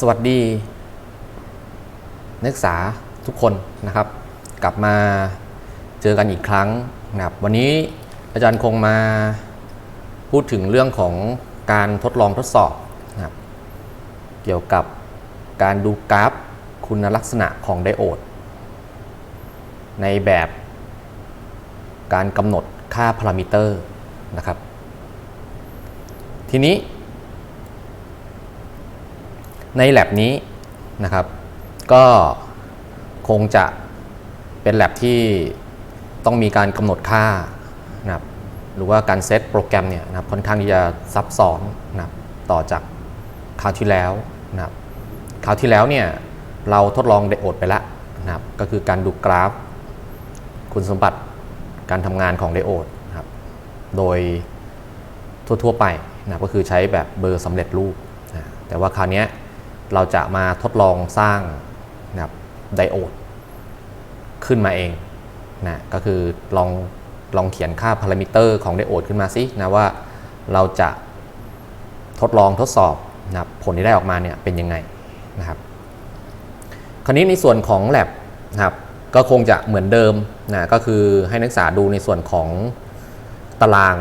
สวัสดี นักศึกษาทุกคนนะครับ กลับมาเจอกันอีกครั้งนะครับวันนี้อาจารย์คงมาพูดถึงเรื่องของการทดลองทดสอบนะครับเกี่ยวกับการดูกราฟคุณลักษณะของไดโอด ในแบบการกำหนดค่าพารามิเตอร์นะครับ ทีนี้ ใน lab นี้นะครับ ก็คงจะเป็น lab ที่ต้องมีการกำหนดค่านะครับหรือว่าการเซตโปรแกรมเนี่ยนะครับค่อนข้างที่จะซับซ้อนนะครับต่อจากคราวที่แล้วนะครับคราวที่แล้วเนี่ยเราทดลองไดโอดไปแล้วนะครับก็คือการดูกราฟ คุณสมบัติการทำงานของไดโอดนะครับโดยทั่วๆไปนะก็คือใช้แบบเบอร์สำเร็จรูปนะแต่ว่าคราวนี้ เราจะมาทดลองสร้างนะครับไดโอดขึ้นมาเองนะก็คือลองลองเขียนค่าพารามิเตอร์ของไดโอดขึ้นมาสินะว่าเราจะทดลองทดสอบนะผลที่ได้ออกมาเนี่ยเป็นยังไงนะครับ คราวนี้ในส่วนของ lab นะครับก็คงจะเหมือนเดิมนะก็คือให้นักศึกษาดูในส่วนของตาราง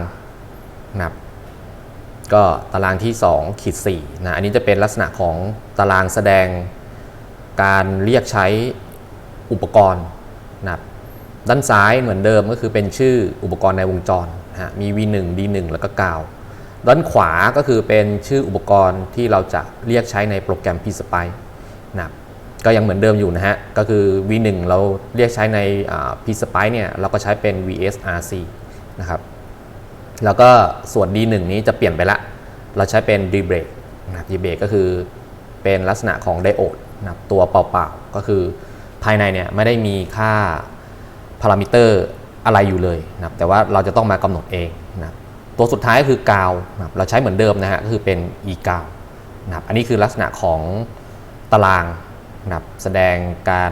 นะครับ ก็ตารางที่2ขีด4นะอันนี้จะเป็นลักษณะของตารางแสดงการเรียกใช้อุปกรณ์นะด้านซ้ายเหมือนเดิมก็คือเป็นชื่ออุปกรณ์ในวงจรนะฮะมี V1 D1 แล้วก็กาว ด้านขวาก็คือเป็นชื่ออุปกรณ์ที่เราจะเรียกใช้ในโปรแกรม p s p i นะก็ยังเหมือนเดิมอยู่นะฮะ ก็คือ V1 เราเรียกใช้ใน p s p i เนี่ยเราก็ใช้เป็น VSRC นะครับ แล้วก็ส่วน D1 นี้จะเปลี่ยนไปละ เราใช้เป็น d b r a k นะครับ d b r a k ก็คือเป็นลักษณะของไดโอดนะครับตัวเปล่าๆ ก็คือภายในเนี่ยไม่ได้มีค่าพารามิเตอร์อะไรอยู่เลยนะครับแต่ว่าเราจะต้องมากำหนดเองนะครับตัวสุดท้ายก็คือกาวนะครับเราใช้เหมือนเดิมนะฮะก็คือเป็น e กาวนะครับอันนี้คือลักษณะของตารางนะครับแสดงการ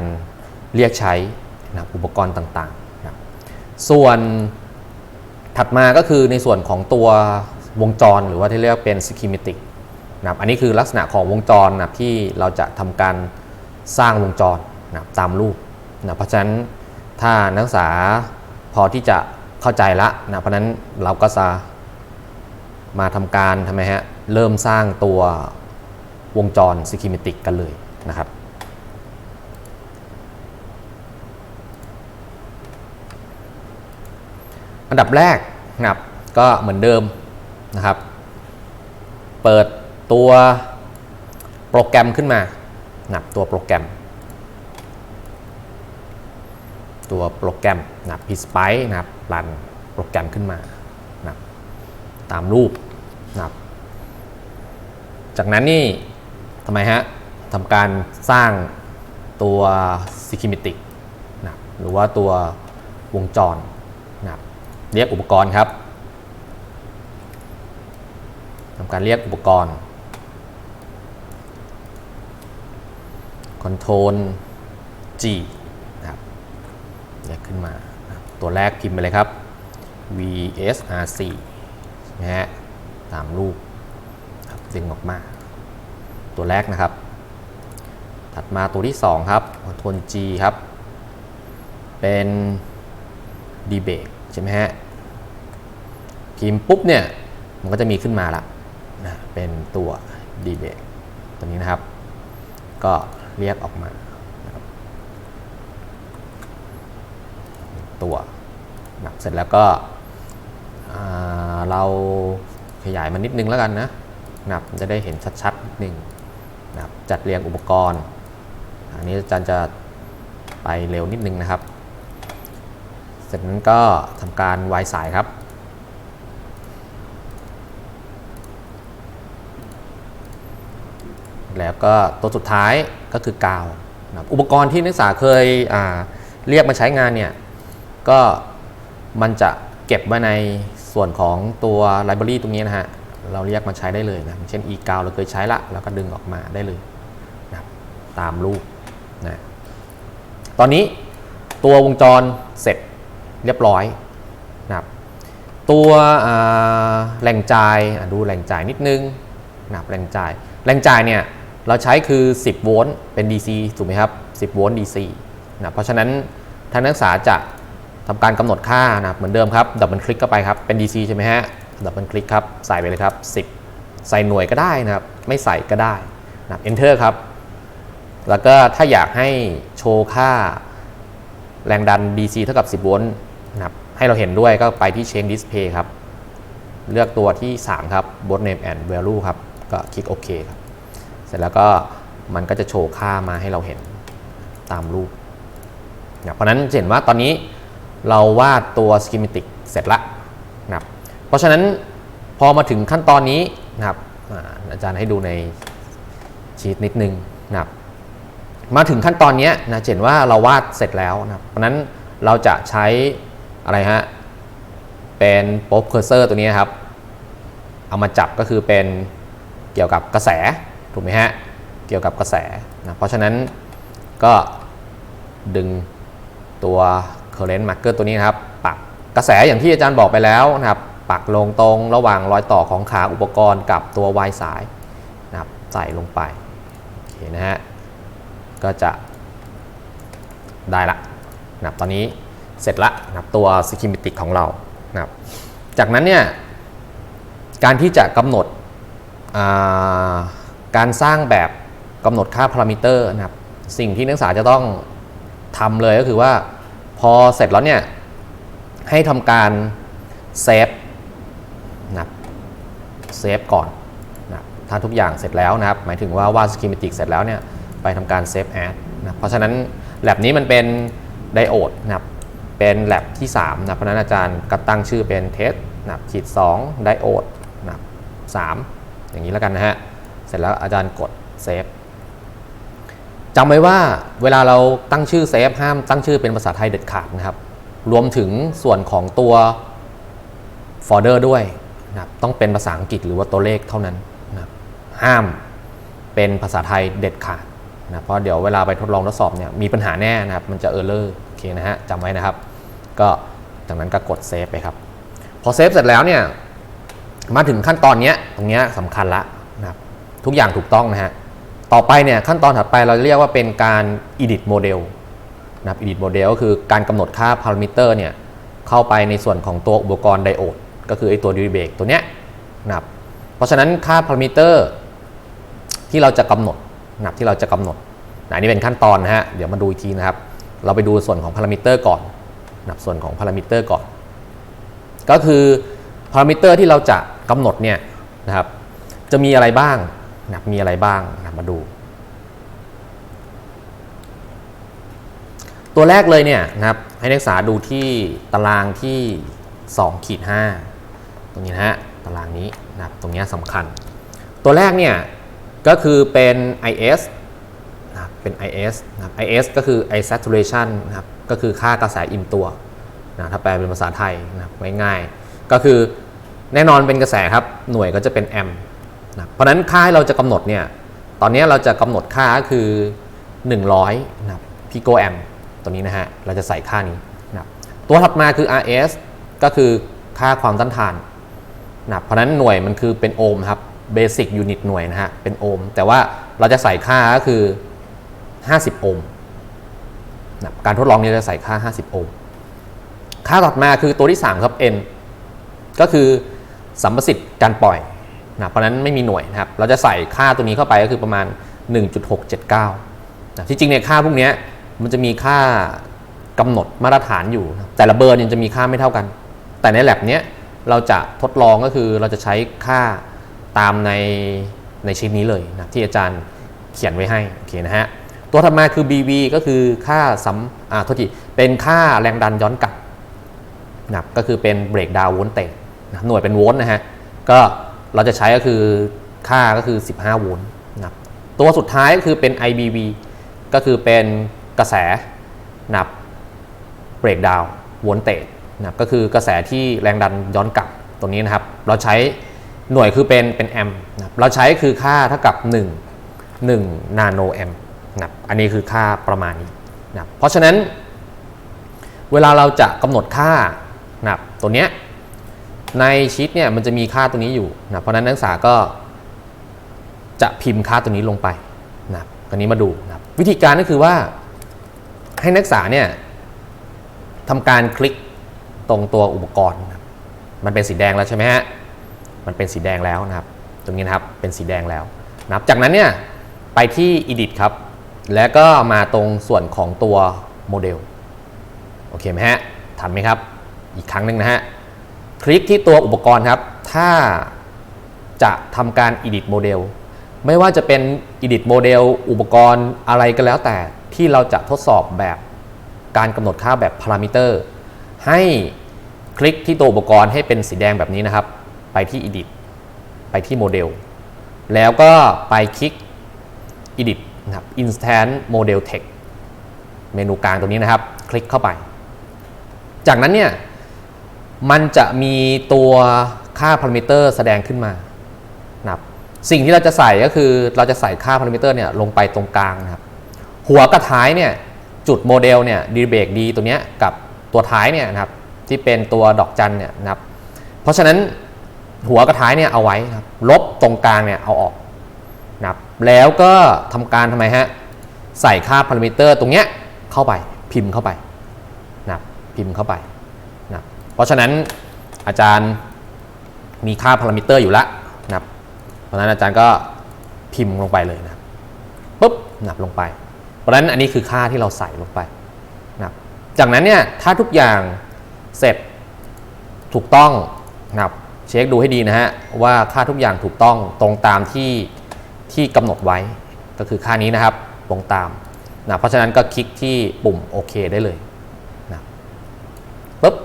เรียกใช้นะครับอุปกรณ์ต่างๆนะครับส่วน ถัดมาก็คือในส่วนของตัววงจรหรือว่าที่เรียกเป็น schematic นะครับอันนี้คือลักษณะของวงจรนะที่เราจะทำการสร้างวงจรนะตามรูปนะเพราะฉะนั้นถ้านักศึกษาพอที่จะเข้าใจละนะเพราะฉะนั้นเราก็จะมาทำการทำไมฮะเริ่มสร้างตัววงจร schematic กันเลยนะครับอันดับแรก ครับก็เหมือนเดิมนะครับ เปิดตัวโปรแกรมขึ้นมานับตัวโปรแกรม ตัวโปรแกรมนับ PSpice นะครับรันโปรแกรมขึ้นมานับตามรูปนับจากนั้นนี่ทำไมฮะทำการสร้างตัว schematic นะครับหรือว่าตัววงจร เรียกอุปกรณ์ครับทำการเรียกอุปกรณ์ Control G นะครับเรียกขึ้นมา ตัวแรกพิมพ์ไปเลยครับ VSRC นะฮะตามรูปดึงออกมา ตัวแรกนะครับ ถัดมาตัวที่ 2 ครับ Control G ครับ เป็น d b a k ใช่ไหมฮะพิมพ์ปุ๊บเนี่ยมันก็จะมีขึ้นมาละนะเป็นตัว d b a k ตัวนี้นะครับ ก็เรียกออกมาตัวนะเสร็จแล้วก็เราขยายมันนิดนึงแล้วกันนะนะครับจะได้เห็นชัดๆนิดนึงนะครับจัดเรียงอุปกรณ์ อันนี้อาจารย์จะไปเร็วนิดนึงนะครับ เสร็จนั้นก็ทำการวายสายครับ แล้วก็ตัวสุดท้ายก็คือกาวนะอุปกรณ์ที่นักศึกษาเคยเรียกมาใช้งานเนี่ย ก็มันจะเก็บไว้ในส่วนของตัวไลบรารีตรงนี้นะฮะ เราเรียกมาใช้ได้เลยนะ เช่น e กาวเราเคยใช้ละเราก็ดึงออกมาได้เลยนะตามรูปนะ ตอนนี้ตัววงจรเสร็จ เรียบร้อยนะครับตัวแหล่งจ่ายดูแหล่งจ่ายนิดนึงนะครับแหล่งจ่ายแหล่งจ่ายเนี่ยเราใช้คือ 10 โวลต์เป็น DC ถูกไหมครับ 10 โวลต์ DC นะเพราะฉะนั้นทางนักศึกษาจะทำการกำหนดค่านะเหมือนเดิมครับดับเบิลคลิกเข้าไปครับ เป็น DC ใช่ไหมฮะดับเบิลคลิกครับ ใส่ไปเลยครับ 10 ใส่หน่วยก็ได้นะครับ ไม่ใส่ก็ได้นะ Enter ครับ แล้วก็ถ้าอยากให้โชว์ค่าแรงดัน DC เท่ากับ 10 โวลต์ นะครับให้เราเห็นด้วยก็ไปที่ Change Display ครับ เลือกตัวที่ 3 ครับ Both Name and Value ครับ ก็คลิกโอเคครับ เสร็จแล้วก็มันก็จะโชว์ค่ามาให้เราเห็นตามรูปนะเพราะนั้นเห็นว่าตอนนี้เราวาดตัว schematic เสร็จละนะครับเพราะฉะนั้นพอมาถึงขั้นตอนนี้นะครับอาจารย์ให้ดูในชีตนิดนึงนะครับมาถึงขั้นตอนนี้นะเห็นว่าเราวาดเสร็จแล้วนะครับเพราะนั้นเราจะใช้ อะไรฮะ เป็นป๊อปเคอร์เซอร์ตัวนี้ครับ เอามาจับก็คือเป็นเกี่ยวกับกระแส ถูกไหมฮะ เกี่ยวกับกระแสนะเพราะฉะนั้นก็ดึงตัว current marker ตัวนี้นครับ ปักกระแสอย่างที่อาจารย์บอกไปแล้วนะครับ ปักลงตรงระหว่างรอยต่อของขาอุปกรณ์กับตัว Y สายนะครับใส่ลงไปโอเคนะฮะก็จะได้ละนะครับตอนนี้ เสร็จละนะครับตัว schematic ของเรานะครับจากนั้นเนี่ยการที่จะกำหนดาการสร้างแบบกำหนดค่าพารามิเตอร์นะครับสิ่งที่นักศึกษาจะต้องทำเลยก็คือว่าพอเสร็จแล้วเนี่ยให้ทำการเซฟนะครับเซฟก่อนนะครับถ้าทุกอย่างเสร็จแล้วนะครับ หมายถึงว่าวาดสกิมติกเสร็จแล้วเนี่ยไปทำการเซฟแอดนะเพราะฉะนั้นแ a บนี้มันเป็นไดโอดนะครับ เป็นแ a บที่3นะเพราะนั้นอาจารย์ก็ตั้งชื่อเป็นเทสนะครับขีด2ไดโอดนะครับ3อย่างนี้แล้วกันนะฮะ เสร็จแล้วอาจารย์กดเซฟจำไว้ว่าเวลาเราตั้งชื่อเซฟห้ามตั้งชื่อเป็นภาษาไทยเด็ดขาดนะครับ รวมถึงส่วนของตัวโฟลเดอร์ด้วยนะต้องเป็นภาษาอังกฤษหรือว่าตัวเลขเท่านั้นนะห้ามเป็นภาษาไทยเด็ดขาดนะเพราะเดี๋ยวเวลาไปทดลองทดสอบเนี่ยมีปัญหาแน่นะครับ มันจะเออร์เลอร์โอเคนะฮะจำไว้นะครับ ก็จากนั้นก็กดเซฟไปครับ พอเซฟเสร็จแล้วเนี่ยมาถึงขั้นตอนนี้ตรงนี้สำคัญละนะครับทุกอย่างถูกต้องนะฮะต่อไปเนี่ยขั้นตอนถัดไปเราเรียกว่าเป็นการ edit model นะครับ edit model ก็คือการกำหนดค่า parameter เนี่ยเข้าไปในส่วนของตัวอุปกรณ์ไดโอดก็คือไอตัว derivative ตัวเนี้ยนะครับเพราะฉะนั้นค่า parameter ที่เราจะกำหนดนะครับที่เราจะกำหนดนะอันนี่เป็นขั้นตอนนะฮะเดี๋ยวมาดูอีกทีนะครับ เราไปดูส่วนของ parameter ก่อน นะครับส่วนของ parameter ก่อน ก็คือพารามิเตอร์ที่เราจะกำหนดเนี่ยนะครับ จะมีอะไรบ้างนะครับมีอะไรบ้างนะมาดู ตัวแรกเลยเนี่ยนะครับให้นักศึกษาดูที่ตารางที่2ขีด5ตรงนี้นะฮะตารางนี้นะครับตรงนี้สำคัญ ตัวแรกเนี่ยก็คือเป็น IS นะครับเป็น IS นะครับ IS ก็คือ I saturation นะครับ ก็คือค่ากระแสอิ่มตัวนะถ้าแปลเป็นภาษาไทยนะง่ายๆก็คือแน่นอนเป็นกระแสครับหน่วยก็จะเป็นแอมป์นะเพราะนั้นค่าที่เราจะกำหนดเนี่ยตอนนี้เราจะกำหนดค่าก็คือ 100นะพิโกแอมตัวนี้นะฮะเราจะใส่ค่านี้นะตัวถัดมาคือ RS ก็คือค่าความต้านทานนะเพราะฉะนั้นหน่วยมันคือเป็นโอห์มครับเบสิกยูนิตหน่วยนะฮะเป็นโอห์มแต่ว่าเราจะใส่ค่าก็คือ 50 โอห์ม นะการทดลองนี้จะใส่ค่า 50 โอห์มค่าถัดมาคือตัวที่ 3 ครับ n ก็คือสัมประสิทธิ์การปล่อยนะเพราะนั้นไม่มีหน่วยนะครับ เราจะใส่ค่าตัวนี้เข้าไปก็คือประมาณ 1.679นะที่จริงเนี่ยค่าพวกนี้มันจะมีค่ากำหนดมาตรฐานอยู่ แต่ละเบอร์เนี่ยจะมีค่าไม่เท่ากัน แต่ใน lab เนี้ยเราจะทดลองก็คือเราจะใช้ค่าตามในในชิ้นนี้เลยนะที่อาจารย์เขียนไว้ให้โอเคนะฮะ ตัวถัดมาคือ BV ก็คือค่าสัมอ่าโทษทีเป็นค่าแรงดันย้อนกลับนะครับก็คือเป็นเบรกดาวโวลต์เตจหน่วยเป็นโวลต์นะฮะก็เราจะใช้ก็คือค่าก็คือ 15 โวลต์นะครับตัวสุดท้ายก็คือเป็น IBV ก็คือเป็นกระแสนะครับเบรกดาวโวลต์เตจนะครับก็คือกระแสที่แรงดันย้อนกลับตัวนี้นะครับ เราใช้หน่วยคือเป็นเป็นแอมป์นะครับเราใช้คือค่าเท่ากับ 1 1 นาโนแอมป์ นะอันนี้คือค่าประมาณนี้นะเพราะฉะนั้น เวลาเราจะกำหนดค่านะตัวเนี้ยในชีตเนี่ยมันจะมีค่าตัวนี้อยู่นะเพราะนั้นนักศึกษาก็จะพิมพ์ค่าตัวนี้ลงไปนะคราวนี้มาดูนะวิธีการก็คือว่าให้นักศึกษาเนี่ยทำการคลิกตรงตัวอุปกรณ์นะมันเป็นสีแดงแล้วใช่ไหมฮะ มันเป็นสีแดงแล้วนะครับ ตรงนี้นะครับ เป็นสีแดงแล้วนะครับจากนั้นเนี่ย ไปที่ edit ครับ แล้วก็มาตรงส่วนของตัวโมเดล โอเคไหมฮะ ทันไหมครับ อีกครั้งหนึ่งนะฮะ คลิกที่ตัวอุปกรณ์ครับ ถ้าจะทำการ edit โมเดล ไม่ว่าจะเป็น edit โมเดล อุปกรณ์อะไรก็แล้วแต่ที่เราจะทดสอบแบบการกำหนดค่าแบบพารามิเตอร์ ให้คลิกที่ตัวอุปกรณ์ให้เป็นสีแดงแบบนี้นะครับ ไปที่ edit ไปที่โมเดล แล้วก็ไปคลิก edit นะครับ instant model text เมนูกลางตรงนี้นะครับ คลิกเข้าไป จากนั้นเนี่ย มันจะมีตัวค่าพารามิเตอร์แสดงขึ้นมานะครับสิ่งที่เราจะใส่ก็คือเราจะใส่ค่าพารามิเตอร์เนี่ยลงไปตรงกลางนะครับ หัวกับท้ายเนี่ยจุดโมเดลเนี่ยดีเบรกดีตัวเนี้ยกับตัวท้ายเนี่ยนะครับที่เป็นตัวดอกจันเนี่ยนะครับ เพราะฉะนั้นหัวกับท้ายเนี่ยเอาไว้ครับลบตรงกลางเนี่ยเอาออก แล้วก็ทำการทำไมฮะ ใส่ค่าพารามิเตอร์ตรงเนี้ยเข้าไปพิมพ์เข้าไปนะพิมพ์เข้าไปนะเพราะฉะนั้นอาจารย์มีค่าพารามิเตอร์อยู่แล้วนะเพราะฉะนั้นอาจารย์ก็พิมพ์ลงไปเลยนะปุ๊บนับลงไป เพราะฉะนั้นอันนี้คือค่าที่เราใส่ลงไปนะจากนั้นเนี่ยถ้าทุกอย่างเสร็จถูกต้องนะเช็คดูให้ดีนะฮะว่าค่าทุกอย่างถูกต้องตรงตามที่ ที่กำหนดไว้ก็คือค่านี้นะครับตรงตามนะเพราะฉะนั้นก็คลิกที่ปุ่มโอเคได้เลยนะปุ๊บ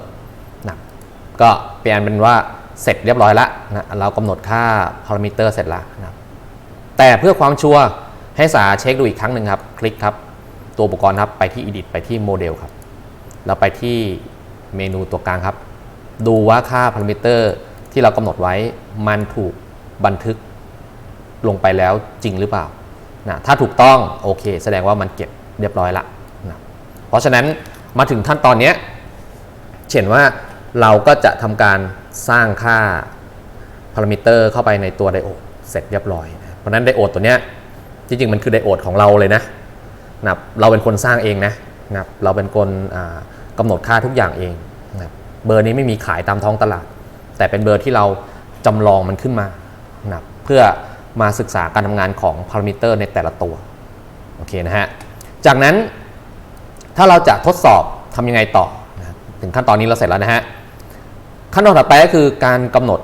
นะก็เปลี่ยนเป็นว่าเสร็จเรียบร้อยแล้วนะเรากำหนดค่าพารามิเตอร์เสร็จแล้วนะแต่เพื่อความชัวร์ให้สาเช็คดูอีกครั้งหนึ่งครับ คลิกครับ ตัวอุปกรณ์ครับไปที่ Edit ไปที่โมเดลครับ แล้วไปที่เมนูตัวกลางครับ ดูว่าค่าพารามิเตอร์ที่เรากำหนดไว้มันถูกบันทึก ลงไปแล้วจริงหรือเปล่านะถ้าถูกต้องโอเค แสดงว่ามันเก็บเรียบร้อยละนะเพราะฉะนั้นมาถึงขั้นตอนนี้เช่นว่าเราก็จะทำการสร้างค่าพารามิเตอร์เข้าไปในตัวไดโอดเสร็จเรียบร้อยนะเพราะฉะนั้นไดโอดตัวเนี้ยจริงๆมันคือไดโอดของเราเลยนะนะเราเป็นคนสร้างเองนะนะเราเป็นคนกำหนดค่าทุกอย่างเองนะเบอร์นี้ไม่มีขายตามท้องตลาด แต่เป็นเบอร์ที่เราจำลองมันขึ้นมานะเพื่อ มาศึกษาการทำงานของพารามิเตอร์ในแต่ละตัวโอเคนะฮะจากนั้นถ้าเราจะทดสอบทำยังไงต่อนะถึงขั้นตอนนี้เราเสร็จแล้วนะฮะขั้นตอนต่อไปก็คือการกำหนด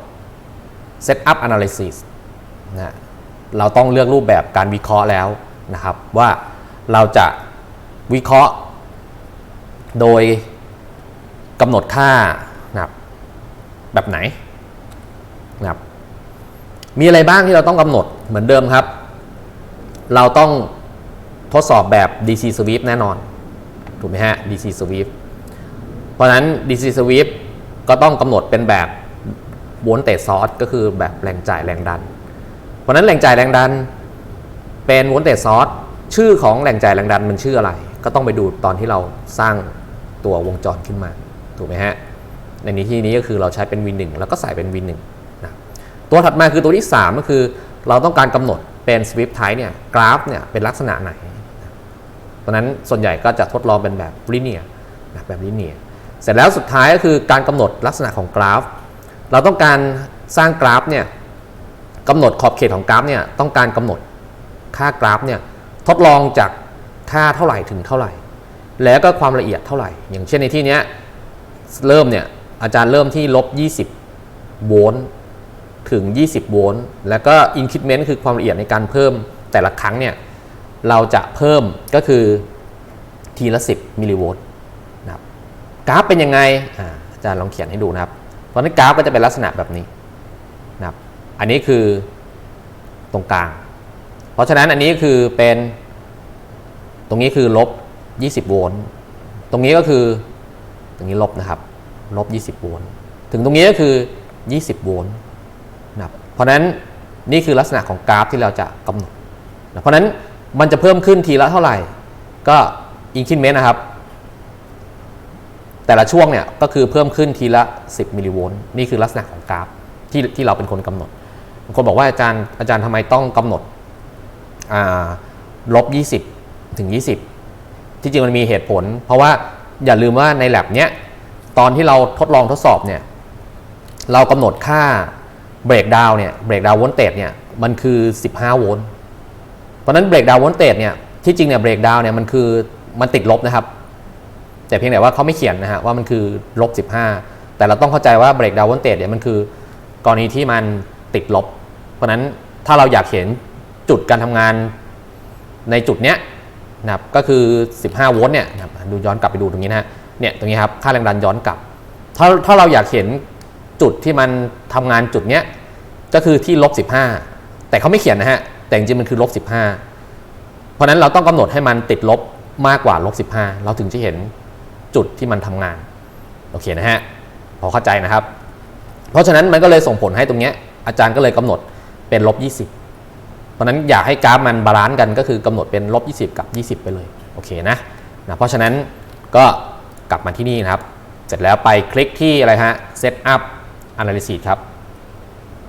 Setup Analysis นะเราต้องเลือกรูปแบบการวิเคราะห์แล้วนะครับ ว่าเราจะวิเคราะห์ โดยกำหนดค่านะครับแบบไหนนะครับ มีอะไรบ้างที่เราต้องกำหนดเหมือนเดิมครับ เราต้องทดสอบแบบ DC sweep แน่นอน ถูกไหมฮะ DC sweep เพราะนั้น DC sweep ก็ต้องกำหนดเป็นแบบโวลเตจซอร์สก็คือแบบแรงจ่ายแรงดัน เพราะนั้นแรงจ่ายแรงดันเป็นโวลเตจซอร์สชื่อของแรงจ่ายแรงดันมันชื่ออะไร ก็ต้องไปดูตอนที่เราสร้างตัววงจรขึ้นมา ถูกไหมฮะ ในนี้ที่นี้ก็คือเราใช้เป็น V1 แล้วก็ใส่เป็น V1 ตัวถัดมาคือตัวที่ 3 ก็คือเราต้องการกำหนดเป็น sweep type เนี่ยกราฟเนี่ยเป็นลักษณะไหนเพราะนั้นส่วนใหญ่ก็จะทดลองเป็นแบบ linear นะแบบ linear เสร็จแล้วสุดท้ายก็คือการกำหนดลักษณะของกราฟ เราต้องการสร้างกราฟเนี่ยกำหนดขอบเขตของกราฟเนี่ยต้องการกำหนดค่ากราฟเนี่ยทดลองจากค่าเท่าไหร่ถึงเท่าไหร่ แล้วก็ความละเอียดเท่าไหร่ อย่างเช่นในที่นี้เริ่มเนี่ยอาจารย์เริ่มที่ลบ 20 โวลต์ ถึง 20 โวลต์ แล้วก็ increment คือความละเอียดในการเพิ่มแต่ละครั้งเนี่ย เราจะเพิ่มก็คือทีละ 10 มิลลิโวลต์นะครับกราฟเป็นยังไงอาจารย์ลองเขียนให้ดูนะครับ เพราะนั้นกราฟก็จะเป็นลักษณะแบบนี้นะครับ อันนี้คือตรงกลาง เพราะฉะนั้นอันนี้คือเป็นตรงนี้คือลบ 20 โวลต์ ตรงนี้ก็คือตรงนี้ลบนะครับ ลบ 20 โวลต์ ถึงตรงนี้ก็คือ 20 โวลต์ เพราะนั้นนี่คือลักษณะของกราฟที่เราจะกำหนด เพราะนั้นมันจะเพิ่มขึ้นทีละเท่าไหร่ ก็อินคินเมนนะครับ แต่ละช่วงเนี่ยก็คือเพิ่มขึ้นทีละ 10 มิลลิโวลต์นี่คือลักษณะของกราฟที่ที่เราเป็นคนกำหนดบางคนบอกว่าอาจารย์อาจารย์ทำไมต้องกำหนดอ่าลบ 20 ถึง 20 ที่จริงมันมีเหตุผล เพราะว่าอย่าลืมว่าในแ a บเนี้ยตอนที่เราทดลองทดสอบเนี่ยเรากำหนดค่า เบรกดาวเนี่ยเบรกดาวโวลเตจเนี่ยมันคือ 15 โวลต์เพราะนั้นเบรกดาวโวลเตจเนี่ยที่จริงเนี่ยเบรกดาวเนี่ยมันคือมันติดลบนะครับ แต่เพียงแต่ว่าเขาไม่เขียนนะฮะว่ามันคือลบ 15 แต่เราต้องเข้าใจว่าเบรกดาววอลเตจเนี่ยมันคือกรณีที่มันติดลบ เพราะนั้นถ้าเราอยากเห็นจุดการทำงานในจุดเนี้ยนะครับก็คือ 15 โวลต์เนี่ยดูย้อนกลับไปดูตรงนี้นะฮะเนี่ยตรงนี้ครับค่าแรงดันย้อนกลับ ถ้าถ้าเราอยากเห็น จุดที่มันทำงานจุดเนี้ยก็คือที่ลบ15แต่เขาไม่เขียนนะฮะ แต่จริงๆมันคือลบ15เพราะฉะนั้นเราต้องกำหนดให้มันติดลบมากกว่าลบ15เราถึงจะเห็นจุดที่มันทำงานโอเคนะฮะพอเข้าใจนะครับ เพราะฉะนั้นมันก็เลยส่งผลให้ตรงเนี้ยอาจารย์ก็เลยกำหนดเป็นลบ20เพราะฉะนั้นอยากให้กราฟมันบาลานซ์กันก็คือกำหนดเป็นลบ20กับ20ไปเลยโอเคนะนะเพราะฉะนั้นก็กลับมาที่นี่นะครับ เสร็จแล้วไปคลิกที่อะไรฮะ set up analysis ครับ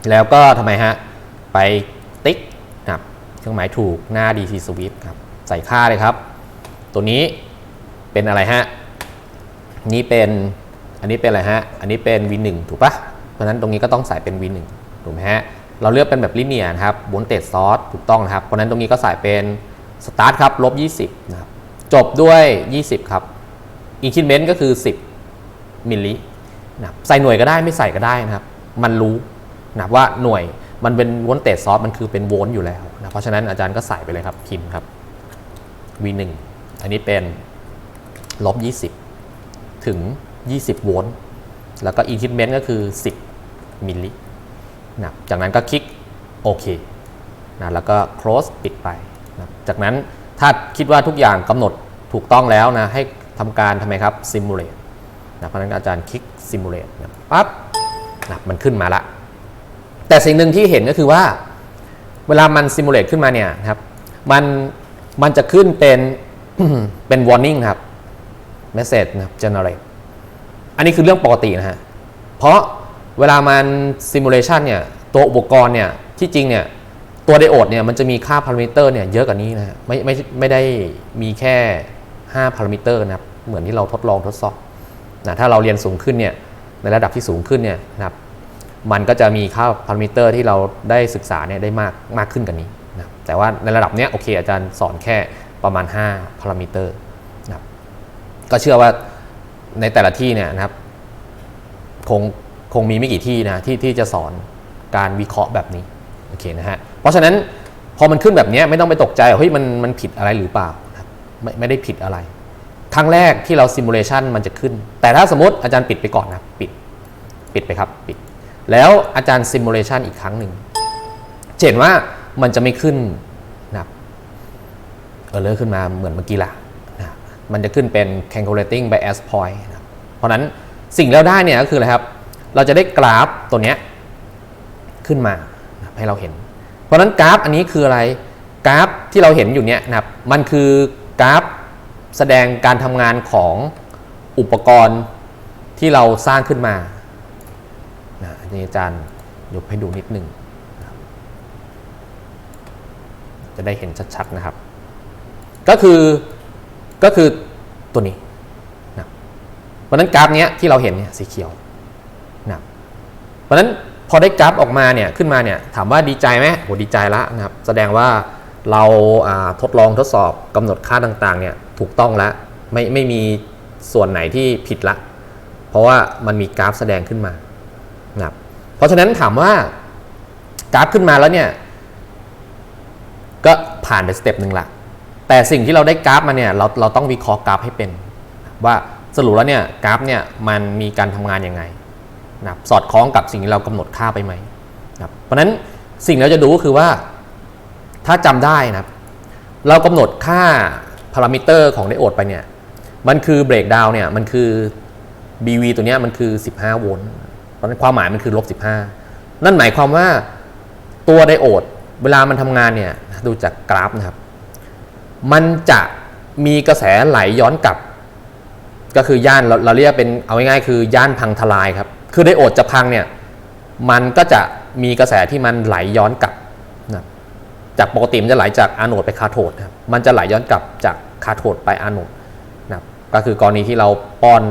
แล้วก็ทำไมฮะ ไปติ๊กครับเครื่องหมายถูกหน้า DC switch ครับ ใส่ค่าเลยครับ ตัวนี้เป็นอะไรฮะ นี่เป็นอันนี้เป็นอะไรฮะ อันนี้เป็น V1 ถูกปะเพราะฉะนั้นตรงนี้ก็ต้องใส่เป็น V1 ถูกไหมฮะ เราเลือกเป็นแบบลิเนียนะครับบนเตจซอสถูกต้องนะครับ เพราะฉะนั้นตรงนี้ก็ใส่เป็นสตาร์ทครับลบ20นะครับจบด้วย 20 ครับอินคิเมนต์ก็คือ 10 มิลลิ นะใส่หน่วยก็ได้ไม่ใส่ก็ได้นะครับ มันรู้นะครับว่าหน่วยมันเป็นวอลเตจซอสมันคือเป็นโวลต์อยู่แล้วนะเพราะฉะนั้นอาจารย์ก็ใส่ไปเลยครับพิมพ์ครับ V1 อันนี้เป็นลบ20 ถึง 20 โวลต์แล้วก็ increment ก็คือ 10 มิลลินะจากนั้นก็คลิกโอเคนะแล้วก็ close ปิดไปนะจากนั้นถ้าคิดว่าทุกอย่างกำหนดถูกต้องแล้วนะให้ทำการทำไมครับ simulate นะเพราะนั้นอาจารย์คลิก simulate นะปั๊บนะมันขึ้นมาละ แต่สิ่งหนึ่งที่เห็นก็คือว่า เวลามัน simulate ขึ้นมาเนี่ยครับ มันมันจะขึ้นเป็นเป็น warning ครับ message นะครับ generate อันนี้คือเรื่องปกตินะฮะ เพราะเวลามัน simulation เนี่ย ตัวอุปกรณ์เนี่ย ที่จริงเนี่ย ตัวไดโอดเนี่ยมันจะมีค่าพารามิเตอร์เนี่ยเยอะกว่านี้นะฮะ ไม่ไม่ไม่ได้มีแค่ 5 พารามิเตอร์นะครับ เหมือนที่เราทดลองทดสอบ นะถ้าเราเรียนสูงขึ้นเนี่ยในระดับที่สูงขึ้นเนี่ยนะครับมันก็จะมีค่าพารามิเตอร์ที่เราได้ศึกษาเนี่ยได้มากมากขึ้นกันนี้นะแต่ว่าในระดับเนี้ยโอเคอาจารย์สอนแค่ประมาณ 5 พารามิเตอร์นะครับก็เชื่อว่าในแต่ละที่เนี่ยนะครับคงคงมีไม่กี่ที่นะที่ที่จะสอนการวิเคราะห์แบบนี้โอเคนะฮะเพราะฉะนั้นพอมันขึ้นแบบนี้ไม่ต้องไปตกใจว่าเฮ้ยมันมันผิดอะไรหรือเปล่านะครับไม่ไม่ได้ผิดอะไร ครั้งแรกที่เราซิมูเลชันมันจะขึ้น แต่ถ้าสมมติอาจารย์ปิดไปก่อนนะปิดปิดไปครับปิด แล้วอาจารย์ซิมูเลชันอีกครั้งหนึ่งเห็นว่ามันจะไม่ขึ้นนะเออเลอร์ขึ้นมาเหมือนเมื่อกี้ละนะมันจะขึ้นเป็น calculating bias point นะเพราะนั้นสิ่งเราได้เนี่ยก็คืออะไรครับ เราจะได้กราฟตัวเนี้ยขึ้นมานะให้เราเห็น เพราะฉะนั้นกราฟอันนี้คืออะไรกราฟที่เราเห็นอยู่เนี้ยนะครับมันคือกราฟ แสดงการทำงานของอุปกรณ์ที่เราสร้างขึ้นมานะอันนี้อาจารย์ยกให้ดูนิดหนึ่งจะได้เห็นชัดๆนะครับ ก็คือก็คือตัวนี้นะเพราะนั้นกราฟเนี้ยที่เราเห็นเนี่ยสีเขียวนะเพราะฉะนั้นพอได้กราฟออกมาเนี่ยขึ้นมาเนี่ยถามว่าดีใจไหมโหดีใจละนะครับ แสดงว่า เราทดลองทดสอบกำหนดค่าต่างๆเนี่ยถูกต้องแล้วไม่ไม่มีส่วนไหนที่ผิดละ เพราะว่ามันมีกราฟแสดงขึ้นมานะครับเพราะฉะนั้นถามว่ากราฟขึ้นมาแล้วเนี่ยก็ผ่านไปสเต็ปหนึ่งละแต่สิ่งที่เราได้กราฟมาเนี่ยเราเราต้องวิเคราะห์กราฟให้เป็น ว่าสรุปแล้วเนี่ยกราฟเนี่ยมันมีการทำงานยังไงนะครับสอดคล้องกับสิ่งที่เรากำหนดค่าไปไหมนะครับเพราะฉะนั้นสิ่งที่เราจะดูก็คือว่า ถ้าจำได้นะเรากำหนดค่าพารามิเตอร์ของไดโอดไปเนี่ยมันคือเบรกดาวเนี่ยมันคือ BV ตัวเนี้ยมันคือ 15 โวลต์เพราะนั้นความหมายมันคือลบ15 นั่นหมายความว่าตัวไดโอดเวลามันทำงานเนี่ยดูจากกราฟนะครับ มันจะมีกระแสไหลย้อนกลับ ก็คือย่านเราเราเรียกเป็นเอาง่ายๆคือย่านพังทลายครับ คือไดโอดจะพังเนี่ยมันก็จะมีกระแสที่มันไหลย้อนกลับ จากปกติมันจะไหลจากอะโนดไปคาโทดนะครับมันจะไหลย้อนกลับจากคาโทดไปอะโนดนะครับก็คือกรณีที่เราป้อน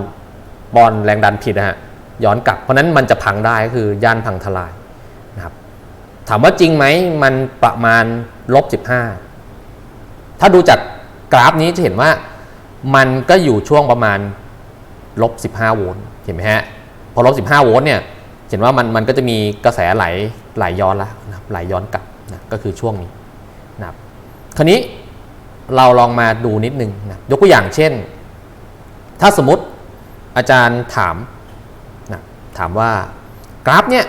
ป้อนแรงดันผิดนะฮะย้อนกลับ เพราะนั้นมันจะพังได้ก็คือย่านพังทลายนะครับถามว่าจริงไหมมันประมาณลบ15ถ้าดูจากกราฟนี้จะเห็นว่ามันก็อยู่ช่วงประมาณลบ15โวลต์เห็นไหมฮะพอลบ15โวลต์เนี่ยเห็นว่ามันมันก็จะมีกระแสไหลไหลย้อนละนะไหลย้อนกลับ นะก็คือช่วงนี้นะครับคราวนี้เราลองมาดูนิดนึงนะยกตัวอย่างเช่น ถ้าสมมติอาจารย์ถามนะถามว่ากราฟเนี่ย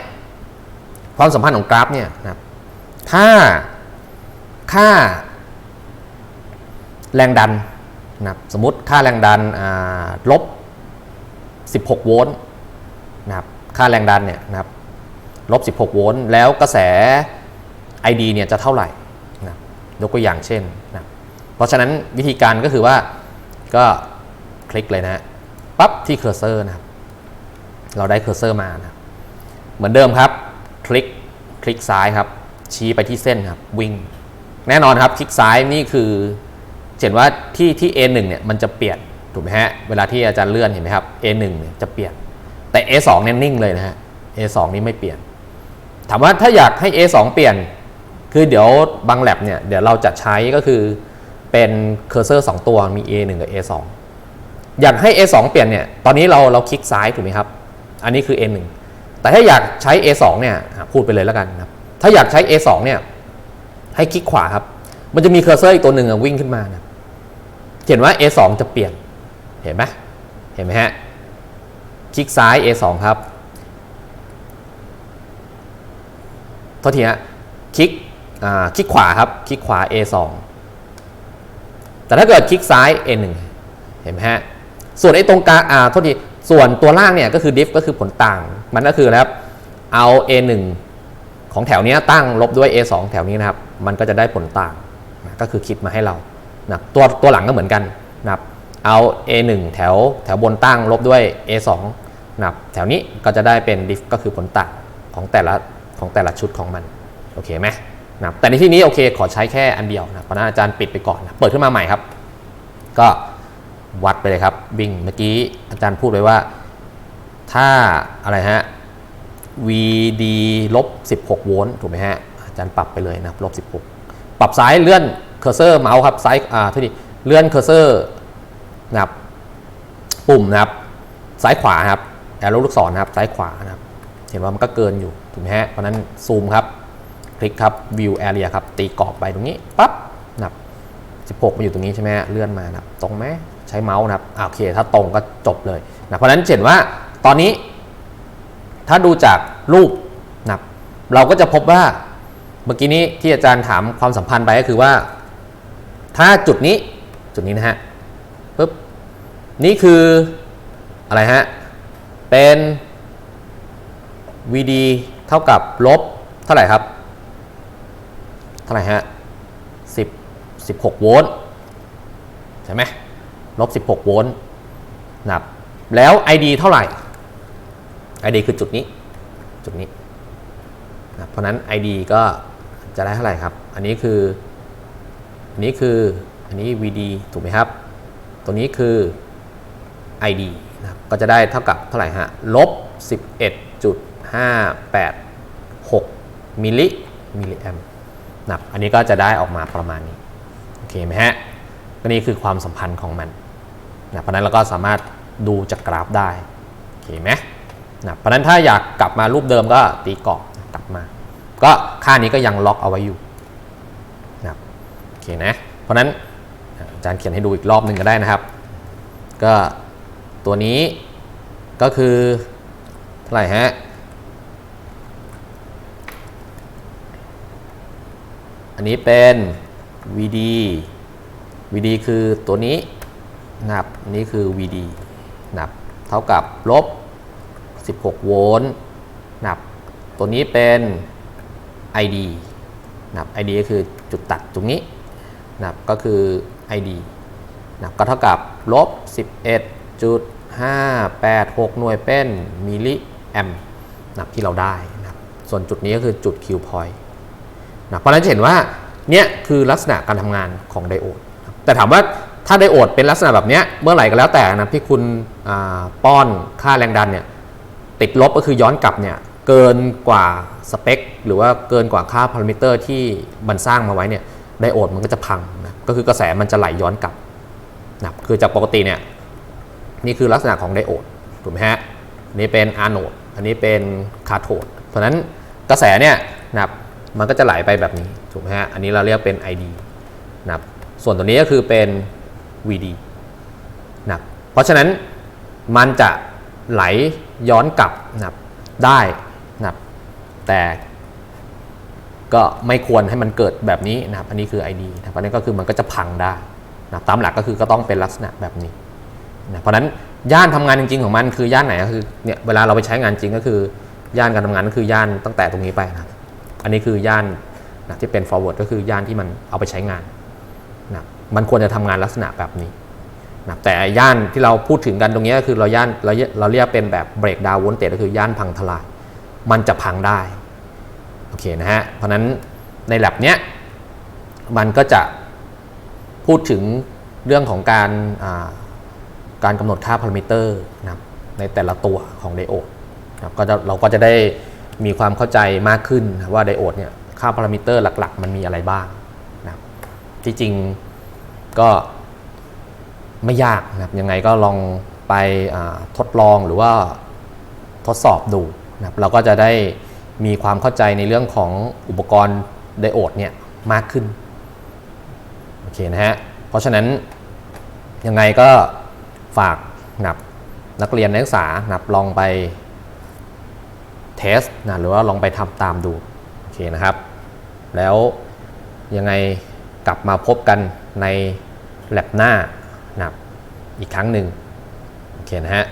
ความสัมพันธ์ของกราฟเนี่ยนะถ้าค่าแรงดันนะสมมติค่าแรงดันลบ 16 โวลต์นะครับค่าแรงดันเนี่ยนะครับลบ 16 โวลต์แล้วกระแส ID เนี่ยจะเท่าไหร่นะยกตัวอย่างเช่นนะเพราะฉะนั้นวิธีการก็คือว่าก็คลิกเลยนะปั๊บที่เคอร์เซอร์นะครับเราได้เคอร์เซอร์มานะครับเหมือนเดิมครับ คลิกคลิกซ้ายครับ ชี้ไปที่เส้นครับวิ่ง แน่นอนครับ คลิกซ้ายนี่คือเห็นว่าที่ที่ A1 เนี่ยมันจะเปลี่ยนถูกไหมฮะเวลาที่อาจารย์เลื่อนเห็นไหมครับ A1 เนี่ยจะเปลี่ยน แต่ A2 เนี่ยนิ่งเลยนะฮะ A2 นี่ไม่เปลี่ยน ถามว่าถ้าอยากให้ A2 เปลี่ยน คือเดี๋ยวบางแลบเนี่ยเดี๋ยวเราจะใช้ก็คือเป็นเคอร์เซอร์ 2 ตัวมี A1 กับ A2 อยากให้ A2 เปลี่ยนเนี่ยตอนนี้เราเราคลิกซ้ายถูกไหมครับ อันนี้คือ A1 แต่ถ้าอยากใช้ A2 เนี่ยพูดไปเลยแล้วกันครับถ้าอยากใช้ A2 เนี่ยให้คลิกขวาครับ มันจะมีเคอร์เซอร์อีกตัวหนึ่งวิ่งขึ้นมานะเขียนว่า A2 จะเปลี่ยนเห็นไหมเห็นไหมฮะคลิกซ้าย A2 ครับโทษทีฮะคลิก คลิกขวาครับ คลิกขวา A2 แต่ถ้าเกิดคลิกซ้าย A1 เห็นไหมฮะ ส่วนไอ้ตรงกลางอ่าโทษทีส่วนตัวล่างเนี่ยก็คือ diff ก็คือผลต่าง มันก็คือนะครับ เอา A1 ของแถวเนี้ยตั้งลบด้วย A2 แถวนี้นะครับ มันก็จะได้ผลต่างนะก็คือคิดมาให้เรานะตัวตัวหลังก็เหมือนกันนะครับ เอา A1 แถวแถวบนตั้งลบด้วย A2 นะครับแถวนี้ก็จะได้เป็น diff ก็คือผลต่างของแต่ละของแต่ละชุดของมัน โอเคไหม นะครับแต่ในที่นี้โอเคขอใช้แค่อันเดียวนะเพราะนั้นอาจารย์ปิดไปก่อนนะเปิดขึ้นมาใหม่ครับ ก็วัดไปเลยครับวิ่งเมื่อกี้อาจารย์พูดไว้ว่า ถ้าอะไรฮะ VD ลบ16 โวลต์ถูกไหมฮะอาจารย์ปรับไปเลยนะลบ16 ปรับซ้ายเลื่อนเคอร์เซอร์เมาส์ครับซ้ายอ่าโทษทีเลื่อนเคอร์เซอร์นะครับปุ่มนะครับซ้ายขวาครับแอโร่ลูกศรนะครับซ้ายขวานะครับ เห็นว่ามันก็เกินอยู่ถูกไหมฮะเพราะนั้นซูมครับ ลิกครับ view area ครับตีกรอบไปตรงนี้ปั๊บนับ 16 มาอยู่ตรงนี้ใช่ไหมเลื่อนมานับตรงไหมใช้เมาส์นับอ่าโอเค ถ้าตรงก็จบเลยนะเพราะฉะนั้นเห็นว่าตอนนี้ ถ้าดูจากรูปนับ เราก็จะพบว่าเมื่อกี้นี้ที่อาจารย์ถามความสัมพันธ์ไปก็คือว่า ถ้าจุดนี้จุดนี้นะฮะปุ๊บนี่คืออะไรฮะ เป็น VD เท่ากับลบเท่าไหร่ครับ เท่าไหร่ฮะ10 16โวลต์ใช่ไหมลบ16โวลต์นับ แล้ว ID เท่าไหร่ ID คือจุดนี้ จุดนี้นะเพราะนั้น ID ก็จะได้เท่าไหร่ครับ อันนี้คือ อันนี้คือ อันนี้ VD ถูกไหมครับ ตัวนี้คือ ID นะครับ ก็จะได้เท่ากับเท่าไหร่ฮะ ลบ 11.586 มิลลิมิลลิแอม นะครับอันนี้ก็จะได้ออกมาประมาณนี้โอเคไหมฮะก็นี่คือความสัมพันธ์ของมันนะเพราะนั้นเราก็สามารถดูจากกราฟได้โอเคไหมนะเพราะนั้นถ้าอยากกลับมารูปเดิมก็ตีกรอบกลับมา ก็ค่านี้ก็ยังล็อกเอาไว้อยู่นะโอเคนะเพราะนั้นอาจารย์เขียนให้ดูอีกรอบหนึ่งก็ได้นะครับ ก็ตัวนี้ก็คือเท่าไหร่ฮะ นนี้เป็น VD VD คือตัวนี้นะครับอันนี้คือ VD นะครับเท่ากับลบ 16 โวลต์นะครับตัวนี้เป็น ID นะครับ ID ก็คือจุดตัดตรงนี้นะครับก็คือ ID นะครับก็เท่ากับลบ 11.586 หน่วยเป็นมิลลิแอมนะครับที่เราได้นะครับส่วนจุดนี้ก็คือจุด Q point นะเพราะฉะนั้นจะเห็นว่าเนี่ยคือลักษณะการทำงานของไดโอด แต่ถามว่าถ้าไดโอดเป็นลักษณะแบบเนี้ยเมื่อไหร่ก็แล้วแต่นะที่คุณป้อนค่าแรงดันเนี่ยติดลบก็คือย้อนกลับเนี่ยเกินกว่าสเปค หรือว่าเกินกว่าค่าพารามิเตอร์ที่มันสร้างมาไว้เนี่ยไดโอดมันก็จะพังนะก็คือกระแสมันจะไหลย้อนกลับนะคือจากปกติเนี่ยนี่คือลักษณะของไดโอดถูกไหมฮะนนี้เป็นอะโนดอันนี้เป็นคาโทดเพราะฉะนั้นกระแสเนี่ยนะครับ มันก็จะไหลไปแบบนี้ถูกไหมฮะ อันนี้เราเรียกเป็น ID นะครับ ส่วนตัวนี้ก็คือเป็น VD นะครับ เพราะฉะนั้นมันจะไหลย้อนกลับนะครับได้นะครับ แต่ก็ไม่ควรให้มันเกิดแบบนี้นะครับ อันนี้คือ ID นะครับอันนี้ก็คือมันก็จะพังได้นะครับตามหลักก็คือก็ต้องเป็นลักษณะแบบนี้นะเพราะฉะนั้นย่านทำงานจริง ๆ ของมันคือย่านไหนก็คือเนี่ยเวลาเราไปใช้งานจริงก็คือย่านการทำงานก็คือย่านตั้งแต่ตรงนี้ไปนะครับ อันนี้คือย่านนะที่เป็น forward ก็คือย่านที่มันเอาไปใช้งานนะมันควรจะทำงานลักษณะแบบนี้นะแต่ย่านที่เราพูดถึงกันตรงนี้ก็คือเราย่านเราเราเรียกเป็นแบบเบรกดาวน์วนเตก็คือย่านพังทลาย มันจะพังได้โอเคนะฮะเพราะนั้นในแลบเนี้ยมันก็จะพูดถึงเรื่องของการการกำหนดค่าพารามิเตอร์นะในแต่ละตัวของไดโอดนะก็จะเราก็จะได้ มีความเข้าใจมากขึ้นว่าไดโอดเนี่ยค่าพารามิเตอร์หลัก ๆ มันมีอะไรบ้างนะครับที่จริงก็ไม่ยากนะครับยังไงก็ลองไปทดลองหรือว่าทดสอบดูนะครับเราก็จะได้มีความเข้าใจในเรื่องของอุปกรณ์ไดโอดเนี่ยมากขึ้นโอเคนะฮะเพราะฉะนั้นยังไงก็ฝากนับนักเรียนนักศึกษานับลองไป เทสนะหรือว่าลองไปทำตามดูโอเคนะครับ แล้วยังไงกลับมาพบกันในแลบหน้านะอีกครั้งหนึ่งโอเคนะฮะ